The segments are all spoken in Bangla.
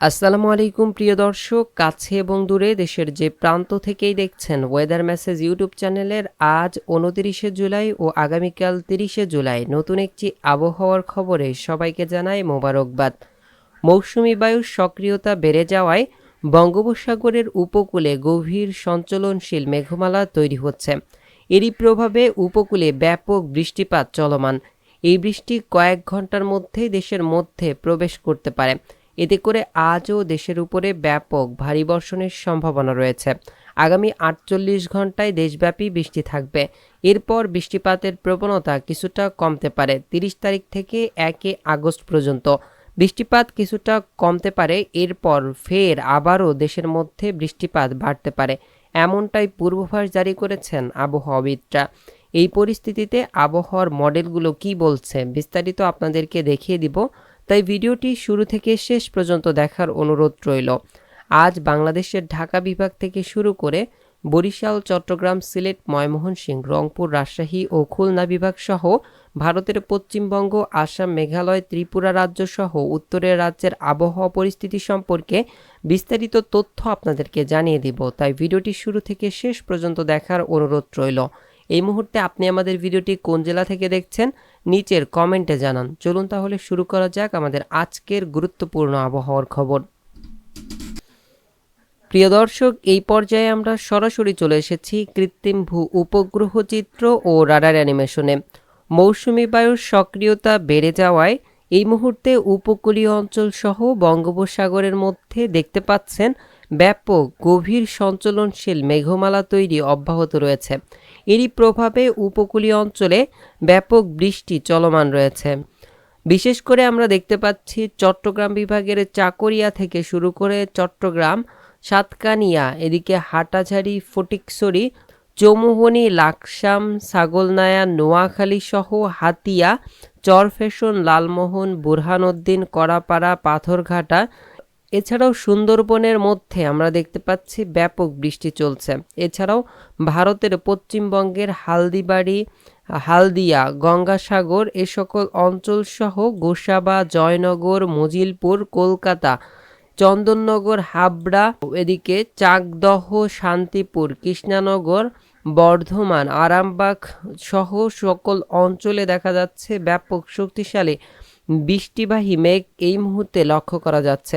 আসসালামু আলাইকুম, প্রিয় দর্শক। কাছে এবং দূরে দেশের যে প্রান্ত থেকেই দেখছেন ওয়েদার মেসেজ ইউটিউব চ্যানেলের আজ উনতিরিশে জুলাই ও আগামীকাল তিরিশে জুলাই নতুন একটি আবহাওয়ার খবরে সবাইকে জানায় মোবারকবাদ। মৌসুমি বায়ুর সক্রিয়তা বেড়ে যাওয়ায় বঙ্গোপসাগরের উপকূলে গভীর সঞ্চলনশীল মেঘমালা তৈরি হচ্ছে। এরই প্রভাবে উপকূলে ব্যাপক বৃষ্টিপাত চলমান। এই বৃষ্টি কয়েক ঘণ্টার মধ্যেই দেশের মধ্যে প্রবেশ করতে পারে। এতে করে আজও দেশের উপরে ব্যাপক ভারী বর্ষণের সম্ভাবনা রয়েছে। আগামী আটচল্লিশ ঘন্টায় দেশব্যাপী বৃষ্টি থাকবে। এরপর বৃষ্টিপাতের প্রবণতা কিছুটা কমতে পারে তিরিশ তারিখ থেকে একে আগস্ট পর্যন্ত। বৃষ্টিপাত কিছুটা কমতে পারে, এরপর ফের আবারও দেশের মধ্যে বৃষ্টিপাত বাড়তে পারে। এমনটাই পূর্বাভাস জারি করেছেন আবহাওয়াবিদরা এই পরিস্থিতিতে আবহাওয়ার মডেলগুলো কি বলছে বিস্তারিত আপনাদেরকে দেখিয়ে দিব। তাই ভিডিওটি শুরু থেকে শেষ পর্যন্ত দেখার অনুরোধ রইল। আজ বাংলাদেশের ঢাকা বিভাগ থেকে শুরু করে বরিশাল, চট্টগ্রাম, সিলেট ময়মোহনসিংহ রংপুর, রাজশাহী ও খুলনা বিভাগ সহ ভারতের পশ্চিমবঙ্গ, আসাম, মেঘালয়, ত্রিপুরা রাজ্য সহ উত্তরের রাজ্যের আবহাওয়া পরিস্থিতি সম্পর্কে বিস্তারিত তথ্য আপনাদেরকে জানিয়ে দিব। তাই ভিডিওটি শুরু থেকে শেষ পর্যন্ত দেখার অনুরোধ রইল। এই মুহূর্তে আপনি আমাদের ভিডিওটি কোন জেলা থেকে দেখছেন, নিচের কমেন্টে জানান। চলুন তাহলে শুরু করা যাক আমাদের আজকের গুরুত্বপূর্ণ আবহাওয়ার খবর। প্রিয় দর্শক, এই পর্যায়ে আমরা সরাসরি চলে এসেছি কৃত্রিম ভূ উপগ্রহ চিত্র ও রাডার অ্যানিমেশনে। মৌসুমি বায়ুর সক্রিয়তা বেড়ে যাওয়ায় এই মুহূর্তে উপকূলীয় অঞ্চল সহ বঙ্গোপসাগরের মধ্যে দেখতে পাচ্ছেন ব্যাপক গভীর সঞ্চলনশীল মেঘমালা তৈরি অব্যাহত রয়েছে। এরই প্রভাবে উপকূলীয় অঞ্চলে ব্যাপক বৃষ্টি চলমান রয়েছে। বিশেষ করে আমরা দেখতে পাচ্ছি চট্টগ্রাম বিভাগের চাকরিয়া থেকে শুরু করে চট্টগ্রাম, সাতকানিয়া, এদিকে হাটাঝাড়ি, ফটিকছড়ি, চৌমুহনী, লাকসাম, ছাগলনায়া, নোয়াখালী সহ হাতিয়া, চরফেশন, লালমোহন, বুরহানউদ্দিন, কড়াপাড়া, পাথরঘাটা এছাড়াও সুন্দরবনের মধ্যে আমরা দেখতে পাচ্ছি ব্যাপক বৃষ্টি চলছে। এছাড়াও ভারতের পশ্চিমবঙ্গের হালদিবাড়ি, হালদিয়া, গঙ্গাসাগর এ সকল অঞ্চলসহ গোসাবা, জয়নগর, মজিলপুর, কলকাতা, চন্দননগর, হাবড়া, এদিকে চাকদহ, শান্তিপুর, কৃষ্ণানগর, বর্ধমান, আরামবাগ সহ সকল অঞ্চলে দেখা যাচ্ছে ব্যাপক শক্তিশালী বৃষ্টিবাহী মেঘ এই মুহূর্তে লক্ষ্য করা যাচ্ছে।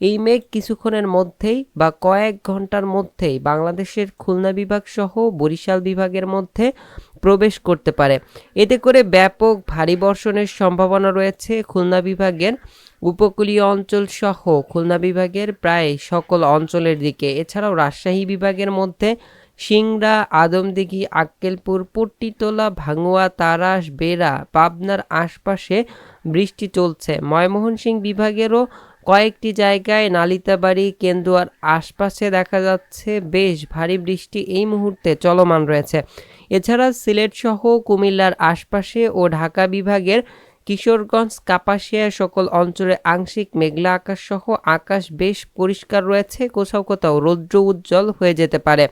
এই মেঘ কিছুক্ষণের মধ্যেই বা কয়েক ঘণ্টার মধ্যেই বাংলাদেশের খুলনা বিভাগ সহ বরিশাল বিভাগের মধ্যে প্রবেশ করতে পারে। এতে করে ব্যাপক ভারী বর্ষণের সম্ভাবনা রয়েছে খুলনা বিভাগের উপকূলীয় অঞ্চল সহ। খুলনা বিভাগের প্রায় সকল অঞ্চলের দিকে। এছাড়াও রাজশাহী বিভাগের মধ্যে সিংড়া, আদমদিঘি, আক্কেলপুর, পট্টিতলা, ভাঙুয়া, তারাস, বেড়া, পাবনার আশপাশে বৃষ্টি চলছে। ময়মোহনসিংহ বিভাগেরও কয়েকটি জায়গায় নালিতাবাড়ি, কেন্দুয়ার আশপাশে দেখা যাচ্ছে বেশ ভারী বৃষ্টি এই মুহূর্তে চলমান রয়েছে। এছাড়া সিলেটসহ কুমিল্লার আশপাশে ও ঢাকা বিভাগের কিশোরগঞ্জ কাপাসিয়া সকল অঞ্চলে আংশিক মেঘলা আকাশ সহ আকাশ বেশ পরিষ্কার রয়েছে। কোথাও কোথাও রৌদ্র উজ্জ্বল হয়ে যেতে পারে।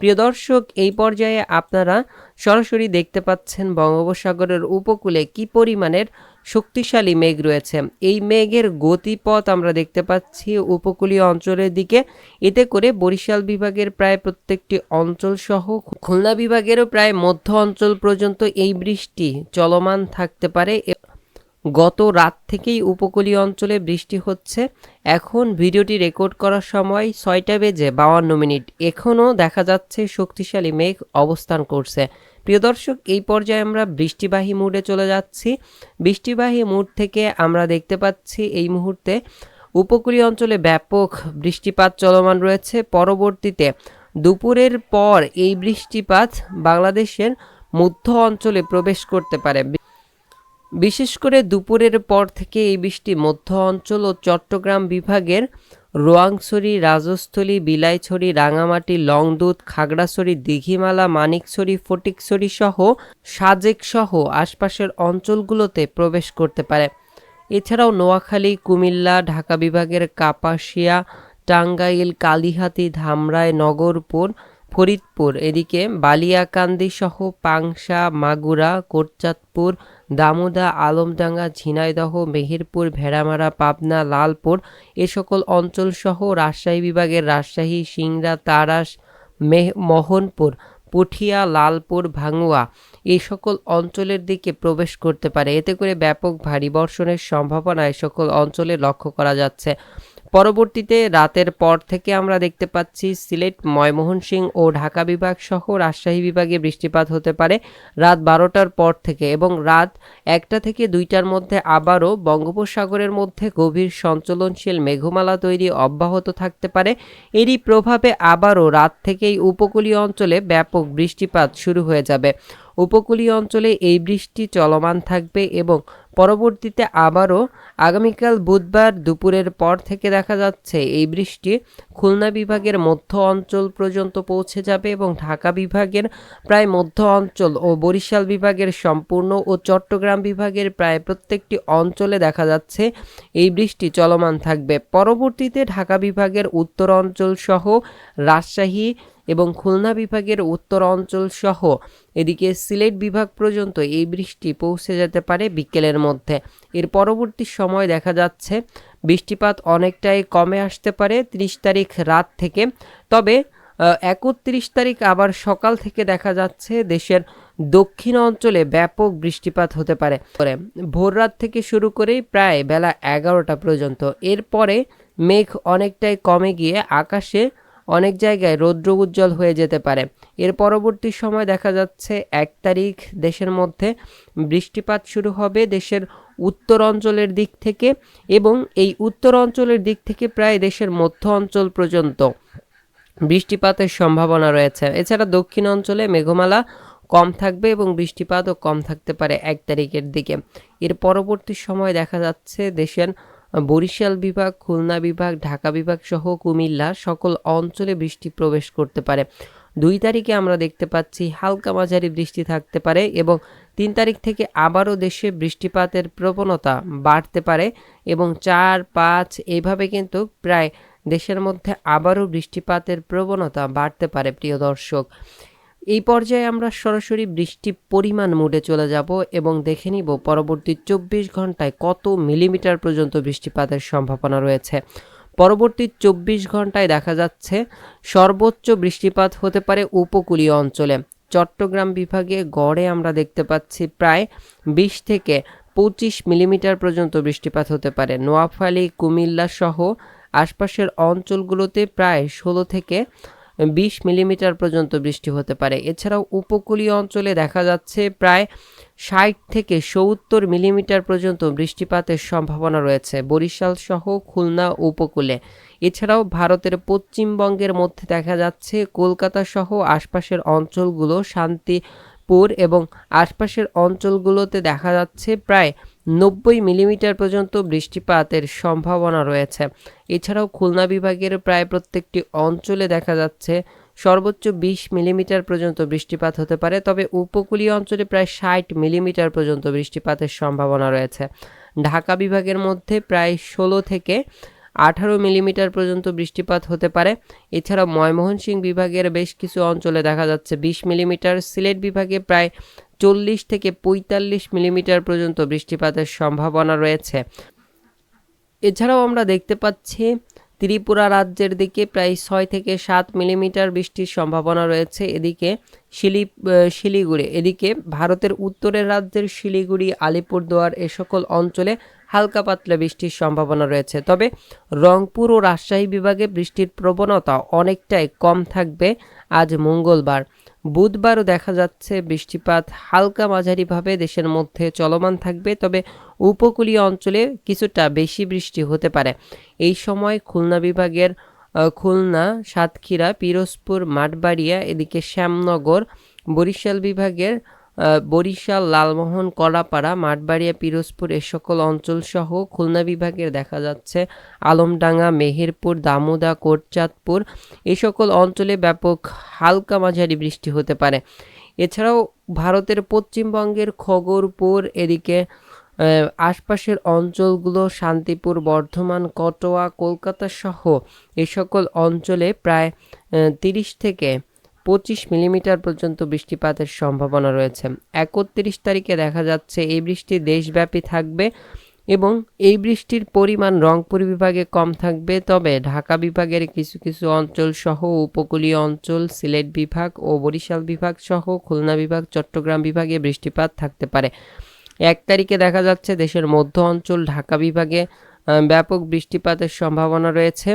প্রিয় দর্শক, এই পর্যায়ে আপনারা সরাসরি দেখতে পাচ্ছেন বঙ্গোপসাগরের উপকূলে কি পরিমাণের শক্তিশালী মেঘ রয়েছে। এই মেঘের গতিপথ আমরা দেখতে পাচ্ছি উপকূলীয় অঞ্চলের দিকে। এতে করে বরিশাল বিভাগের প্রায় প্রত্যেকটি অঞ্চল সহ খুলনা বিভাগেরও প্রায় মধ্য অঞ্চল পর্যন্ত এই বৃষ্টি চলমান থাকতে পারে গত রাত থেকেই উপকূলীয় অঞ্চলে বৃষ্টি হচ্ছে। এখন ভিডিওটি রেকর্ড করার সময় ছয়টা বেজে বাউান্ন মিনিট। এখনও দেখা যাচ্ছে শক্তিশালী মেঘ অবস্থান করছে। প্রিয় দর্শক, এই পর্যায়ে আমরা বৃষ্টিবাহী মুডে চলে যাচ্ছি। বৃষ্টিবাহী মুড থেকে আমরা দেখতে পাচ্ছি এই মুহূর্তে উপকূলীয় অঞ্চলে ব্যাপক বৃষ্টিপাত চলমান রয়েছে। পরবর্তীতে দুপুরের পর এই বৃষ্টিপাত বাংলাদেশের মধ্য অঞ্চলে প্রবেশ করতে পারে। বিশেষ করে দুপুরের পর থেকে এই বৃষ্টি মধ্য অঞ্চল ও চট্টগ্রাম বিভাগের রোয়াংছড়ি, রাজস্থলী, বিলাইছড়ি, রাঙামাটি, লংদুত, খাগড়াছড়ি, দিঘিমালা, মানিকছড়ি, ফটিকছড়ি সহ সাজেক সহ আশপাশের অঞ্চলগুলোতে প্রবেশ করতে পারে। এছাড়াও নোয়াখালী, কুমিল্লা, ঢাকা বিভাগের কাপাসিয়া, টাঙ্গাইল, কালিহাতি, ধামরাই, নগরপুর, ফরিদপুর, এদিকে বালিয়াকান্দি সহ পাংশা, মাগুরা, কোটচাঁদপুর দামোদা, আলমডাঙ্গা, ঝিনাইদহ, মেহেরপুর, ভেড়ামারা, পাবনা, লালপুর এ সকল অঞ্চলসহ রাজশাহী বিভাগের রাজশাহী, সিংড়া, তারাস, মেহ, মোহনপুর, পুঠিয়া, লালপুর, ভাঙুয়া এই সকল অঞ্চলের দিকে প্রবেশ করতে পারে। এতে করে ব্যাপক ভারী বর্ষণের সম্ভাবনা এ সকল অঞ্চলে লক্ষ্য করা যাচ্ছে। পরবর্তীতে রাতের পর থেকে আমরা দেখতে পাচ্ছি সিলেট ময়মোহনসিংহ ও ঢাকা বিভাগ সহ রাজশাহী বিভাগে বৃষ্টিপাত হতে পারে রাত বারোটার পর থেকে এবং রাত একটা থেকে দুইটার মধ্যে আবারও বঙ্গোপসাগরের মধ্যে গভীর সঞ্চলনশীল মেঘমালা তৈরি অব্যাহত থাকতে পারে। এরই প্রভাবে আবারও রাত থেকেই উপকূলীয় অঞ্চলে ব্যাপক বৃষ্টিপাত শুরু হয়ে যাবে। উপকূলীয় অঞ্চলে এই বৃষ্টি চলমান থাকবে এবং পরবর্তীতে আবারও আগামীকাল বুধবার দুপুরের পর থেকে দেখা যাচ্ছে এই বৃষ্টি খুলনা বিভাগের মধ্য অঞ্চল পর্যন্ত পৌঁছে যাবে এবং ঢাকা বিভাগের প্রায় মধ্য অঞ্চল ও বরিশাল বিভাগের সম্পূর্ণ ও চট্টগ্রাম বিভাগের প্রায় প্রত্যেকটি অঞ্চলে দেখা যাচ্ছে এই বৃষ্টি চলমান থাকবে। পরবর্তীতে ঢাকা বিভাগের উত্তর অঞ্চল সহ রাজশাহী এবং খুলনা বিভাগের উত্তর অঞ্চল সহ এদিকে সিলেট বিভাগ পর্যন্ত এই বৃষ্টি পৌঁছে যেতে পারে বিকেলের মধ্যে। এর পরবর্তী সময় দেখা যাচ্ছে বৃষ্টিপাত অনেকটাই কমে আসতে পারে ত্রিশ তারিখ রাত থেকে। তবে একত্রিশ তারিখ আবার সকাল থেকে দেখা যাচ্ছে দেশের দক্ষিণ অঞ্চলে ব্যাপক বৃষ্টিপাত হতে পারে ভোর রাত থেকে শুরু করেই প্রায় বেলা এগারোটা পর্যন্ত। এরপরে মেঘ অনেকটাই কমে গিয়ে আকাশে অনেক জায়গায় রৌদ্র উজ্জ্বল হয়ে যেতে পারে। এর পরবর্তী সময় দেখা যাচ্ছে এক তারিখ দেশের মধ্যে বৃষ্টিপাত শুরু হবে দেশের উত্তর অঞ্চলের দিক থেকে এবং এই উত্তর অঞ্চলের দিক থেকে প্রায় দেশের মধ্য অঞ্চল পর্যন্ত বৃষ্টিপাতের সম্ভাবনা রয়েছে। এছাড়া দক্ষিণ অঞ্চলে মেঘমালা কম থাকবে এবং বৃষ্টিপাতও কম থাকতে পারে এক তারিখের দিকে। এর পরবর্তী সময় দেখা যাচ্ছে দেশের বরিশাল বিভাগ, খুলনা বিভাগ, ঢাকা বিভাগ সহ কুমিল্লা সকল অঞ্চলে বৃষ্টি প্রবেশ করতে পারে। দুই তারিখে আমরা দেখতে পাচ্ছি হালকা মাঝারি বৃষ্টি থাকতে পারে এবং তিন তারিখ থেকে আবারও দেশে বৃষ্টিপাতের প্রবণতা বাড়তে পারে এবং চার, পাঁচ এইভাবে কিন্তু প্রায় দেশের মধ্যে আবারও বৃষ্টিপাতের প্রবণতা বাড়তে পারে, প্রিয় দর্শক। এই পর্যায়ে আমরা সরাসরি বৃষ্টি পরিমাণ মোডে চলে যাব এবং দেখে নিব পরবর্তী চব্বিশ ঘন্টায় কত মিলিমিটার পর্যন্ত বৃষ্টিপাতের সম্ভাবনা রয়েছে। পরবর্তী চব্বিশ ঘন্টায় দেখা যাচ্ছে সর্বোচ্চ বৃষ্টিপাত হতে পারে উপকূলীয় অঞ্চলে। চট্টগ্রাম বিভাগে গড়ে আমরা দেখতে পাচ্ছি প্রায় বিশ থেকে পঁচিশ মিলিমিটার পর্যন্ত বৃষ্টিপাত হতে পারে। নোয়াখালী, কুমিল্লা সহ আশপাশের অঞ্চলগুলোতে প্রায় ষোলো থেকে বিশ মিলিমিটার পর্যন্ত বৃষ্টি হতে পারে। এছাড়াও উপকূলীয় অঞ্চলে দেখা যাচ্ছে প্রায় ষাট থেকে সত্তর মিলিমিটার পর্যন্ত বৃষ্টিপাতের সম্ভাবনা রয়েছে বরিশাল সহ খুলনা উপকূলে। এছাড়াও ভারতের পশ্চিমবঙ্গের মধ্যে দেখা যাচ্ছে কলকাতা সহ আশপাশের অঞ্চলগুলো শান্তিপুর এবং আশপাশের অঞ্চলগুলোতে দেখা যাচ্ছে প্রায় নব্বই মিলিমিটার পর্যন্ত বৃষ্টিপাতের সম্ভাবনা রয়েছে। এছাড়াও খুলনা বিভাগের প্রায় প্রত্যেকটি অঞ্চলে দেখা যাচ্ছে সর্বোচ্চ বিশ মিলিমিটার পর্যন্ত বৃষ্টিপাত হতে পারে, তবে উপকূলীয় অঞ্চলে প্রায় ষাট মিলিমিটার পর্যন্ত বৃষ্টিপাতের সম্ভাবনা রয়েছে। ঢাকা বিভাগের মধ্যে প্রায় ষোলো থেকে আঠারো মিলিমিটার পর্যন্ত বৃষ্টিপাত হতে পারে। এছাড়া ময়মোহনসিংহ বিভাগের বেশ কিছু অঞ্চলে দেখা যাচ্ছে বিশ মিলিমিটার, সিলেট বিভাগে প্রায় চল্লিশ থেকে পঁয়তাল্লিশ মিলিমিটার পর্যন্ত বৃষ্টিপাতের সম্ভাবনা রয়েছে। এছাড়াও আমরা দেখতে পাচ্ছি, ত্রিপুরা রাজ্যের দিকে প্রায় ছয় থেকে সাত মিলিমিটার বৃষ্টির সম্ভাবনা রয়েছে। এদিকে শিলি শিলিগুড়ি, এদিকে ভারতের উত্তরের রাজ্যের শিলিগুড়ি, আলিপুরদুয়ার এ সকল অঞ্চলে হালকা পাতলা বৃষ্টির সম্ভাবনা রয়েছে। তবে রংপুর ও রাজশাহী বিভাগে বৃষ্টির প্রবণতা অনেকটাই কম থাকবে আজ মঙ্গলবার। বুধবারও দেখা যাচ্ছে বৃষ্টিপাত হালকা মাঝারিভাবে দেশের মধ্যে চলমান থাকবে, তবে উপকূলীয় অঞ্চলে কিছুটা বেশি বৃষ্টি হতে পারে। এই সময় খুলনা বিভাগের খুলনা, সাতক্ষীরা, পিরোজপুর, মাঠবাড়িয়া, এদিকে শ্যামনগর, বরিশাল বিভাগের বরিশাল, লালমোহন কলাপাড়া মাঠবাড়িয়া, পিরোজপুর এ সকল অঞ্চলসহ খুলনা বিভাগের দেখা যাচ্ছে আলমডাঙ্গা, মেহেরপুর, দামোদা, কোটচাঁদপুর এ সকল অঞ্চলে ব্যাপক হালকা মাঝারি বৃষ্টি হতে পারে। এছাড়াও ভারতের পশ্চিমবঙ্গের খগরপুর এদিকে আশপাশের অঞ্চলগুলো শান্তিপুর, বর্ধমান, কটোয়া, কলকাতা সহ এ সকল অঞ্চলে প্রায় তিরিশ থেকে পঁচিশ মিলিমিটার পর্যন্ত বৃষ্টিপাতের সম্ভাবনা রয়েছে। একত্রিশ তারিখে দেখা যাচ্ছে এই বৃষ্টি দেশব্যাপী থাকবে এবং এই বৃষ্টির পরিমাণ রংপুর বিভাগে কম থাকবে। তবে ঢাকা বিভাগের কিছু কিছু অঞ্চল সহ উপকূলীয় অঞ্চল, সিলেট বিভাগ ও বরিশাল বিভাগ সহ খুলনা বিভাগ, চট্টগ্রাম বিভাগে বৃষ্টিপাত থাকতে পারে। এক তারিখে দেখা যাচ্ছে দেশের মধ্য অঞ্চল ঢাকা বিভাগে ব্যাপক বৃষ্টিপাতের সম্ভাবনা রয়েছে।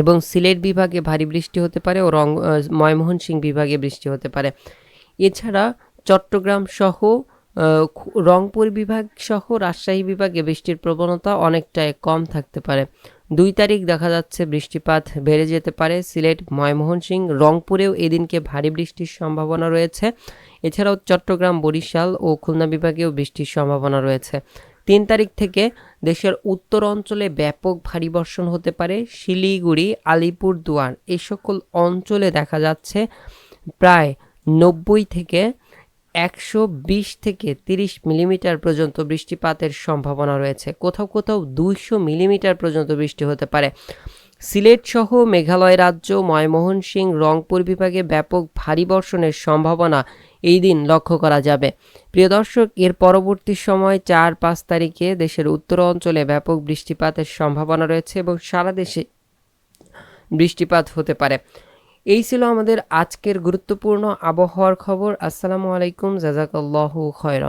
এবং সিলেট বিভাগে ভারী বৃষ্টি হতে পারে ও রং আহ, ময়মনসিংহ বিভাগে বৃষ্টি হতে পারে। এছাড়া চট্টগ্রাম সহ রংপুর বিভাগ সহ রাজশাহী বিভাগে বৃষ্টির প্রবণতা অনেকটাই কম থাকতে পারে। দুই তারিখ দেখা যাচ্ছে বৃষ্টিপাত বেড়ে যেতে পারে। সিলেট ময়মনসিংহ রংপুরেও এদিনকে ভারী বৃষ্টির সম্ভাবনা রয়েছে। এছাড়াও চট্টগ্রাম বরিশাল ও খুলনা বিভাগেও বৃষ্টির সম্ভাবনা রয়েছে। তিন তারিখ থেকে দেশের উত্তর অঞ্চলে ব্যাপক ভারী বর্ষণ হতে পারে। শিলিগুড়ি, আলিপুরদুয়ার এ সকল অঞ্চলে দেখা যাচ্ছে প্রায় নব্বই থেকে একশো বিশ থেকে তিরিশ মিলিমিটার পর্যন্ত বৃষ্টিপাতের সম্ভাবনা রয়েছে। কোথাও কোথাও দুইশো মিলিমিটার পর্যন্ত বৃষ্টি হতে পারে। সিলেট সহ মেঘালয় রাজ্য ময়মোহন সিং রংপুর বিভাগে ব্যাপক ভারী বর্ষণের সম্ভাবনা এই দিন লক্ষ্য করা যাবে। প্রিয় দর্শক, এর পরবর্তী সময় চার পাঁচ তারিখে দেশের উত্তর অঞ্চলে ব্যাপক বৃষ্টিপাতের সম্ভাবনা রয়েছে এবং সারা দেশে বৃষ্টিপাত হতে পারে। এই ছিল আমাদের আজকের গুরুত্বপূর্ণ আবহাওয়ার খবর। আসসালামু আলাইকুম, জাজাকাল্লাহু খয়রান।